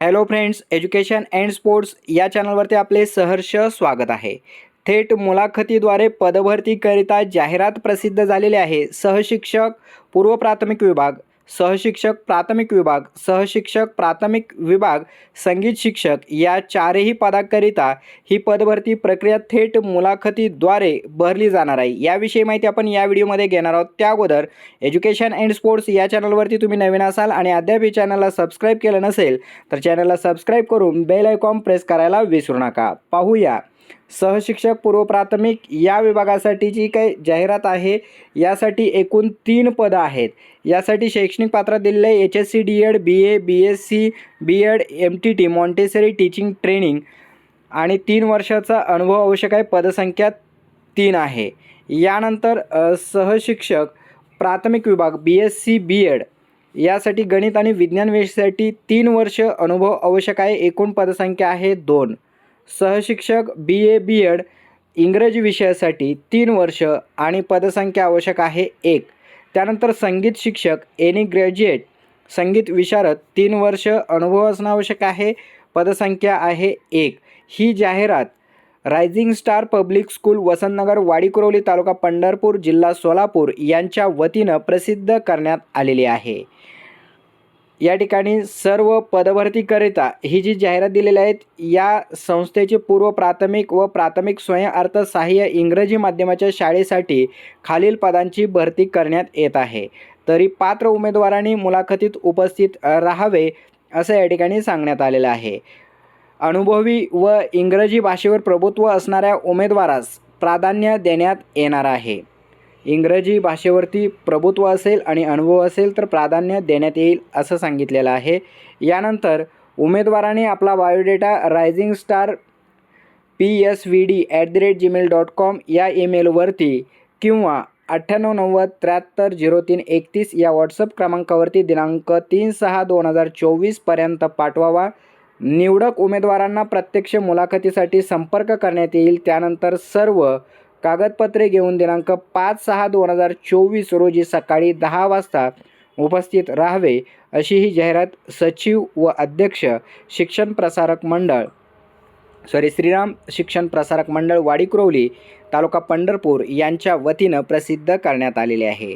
Hello friends education and sports या चॅनलवरती आपले सहर्ष स्वागत आहे. थेट मुलाखतीद्वारे पदभरतीकरिता जाहिरात प्रसिद्ध झालेली आहे. सहशिक्षक पूर्व प्राथमिक विभाग सहशिक्षक प्राथमिक विभाग सहशिक्षक प्राथमिक विभाग संगीत शिक्षक या चारही पदाकरिता ही पदभरती प्रक्रिया थेट मुलाखतीद्वारे भरली जाणार आहे. याविषयी माहिती आपण या व्हिडिओमध्ये घेणार आहोत. त्या अगोदर एज्युकेशन अँड स्पोर्ट्स या चॅनलवरती तुम्ही नवीन असाल आणि अद्याप ही चॅनलला सबस्क्राईब केलं नसेल तर चॅनलला सबस्क्राईब करून बेल आयकॉन प्रेस करायला विसरू नका. पाहूया. सहशिक्षक पूर्व प्राथमिक या विभागासाठी जी काही जाहिरात आहे. यासाठी एकूण तीन पदं आहेत. यासाठी शैक्षणिक पात्र दिले H S C D Ed B A B S C B Ed M T T Montessori teaching training आणि तीन वर्षाचा अनुभव आवश्यक आहे. पदसंख्या तीन आहे. यानंतर सहशिक्षक प्राथमिक विभाग B S C B Ed यासाठी गणित आणि विज्ञान विषयासाठी तीन वर्ष अनुभव आवश्यक आहे. एकूण पदसंख्या आहे दोन. सहशिक्षक बी ए बी एड इंग्रजी विषयासाठी तीन वर्ष आणि पदसंख्या आवश्यक आहे एक. त्यानंतर संगीत शिक्षक एनी ग्रॅज्युएट संगीत विशारद तीन वर्ष अनुभव असणं आवश्यक आहे पदसंख्या आहे एक. ही जाहिरात Rising Star Public School Vasantnagar Wadikuroli taluka Pandharpur जिल्हा सोलापूर यांच्या वतीनं प्रसिद्ध करण्यात आलेली आहे. या ठिकाणी सर्व पदभरतीकरिता ही जी जाहिरात दिलेली आहेत या संस्थेचे पूर्व प्राथमिक व प्राथमिक स्वयंअर्थ सहाय्य इंग्रजी माध्यमाच्या शाळेसाठी खालील पदांची भरती करण्यात येत आहे. तरी पात्र उमेदवारांनी मुलाखतीत उपस्थित राहावे असं या ठिकाणी सांगण्यात आलेलं आहे. अनुभवी व इंग्रजी भाषेवर प्रभुत्व असणाऱ्या उमेदवारास प्राधान्य देण्यात येणार आहे. इंग्रजी भाषेवरती प्रभुत्व असेल आणि अनुभव असेल तर प्राधान्य देण्यात येईल असं सांगितलेलं आहे. यानंतर उमेदवाराने आपला biodata Rising Star P S V D at the rate Gmail dot com या ईमेलवरती किंवा अठ्ठ्याण्णव नव्वद त्र्याहत्तर झिरो तीन एकतीस या व्हॉट्सअप क्रमांकावरती दिनांक तीन सहा दोन हजार चोवीसपर्यंत पाठवावा. निवडक उमेदवारांना प्रत्यक्ष मुलाखतीसाठी संपर्क करण्यात येईल. त्यानंतर सर्व कागदपत्रे घेऊन दिनांक पाच सहा दोन हजार चोवीस रोजी सकाळी दहा वाजता उपस्थित राहावे अशी ही जाहिरात सचिव व अध्यक्ष शिक्षण प्रसारक मंडळ सॉरी श्रीराम शिक्षण प्रसारक मंडळ वाडीक्रोवली तालुका पंढरपूर यांच्या वतीनं प्रसिद्ध करण्यात आलेले आहे.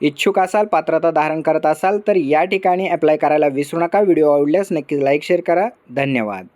इच्छुक असाल पात्रता धारण करत असाल तर या ठिकाणी अप्लाय करायला विसरू नका. व्हिडिओ आवडल्यास नक्कीच लाईक शेअर करा. धन्यवाद.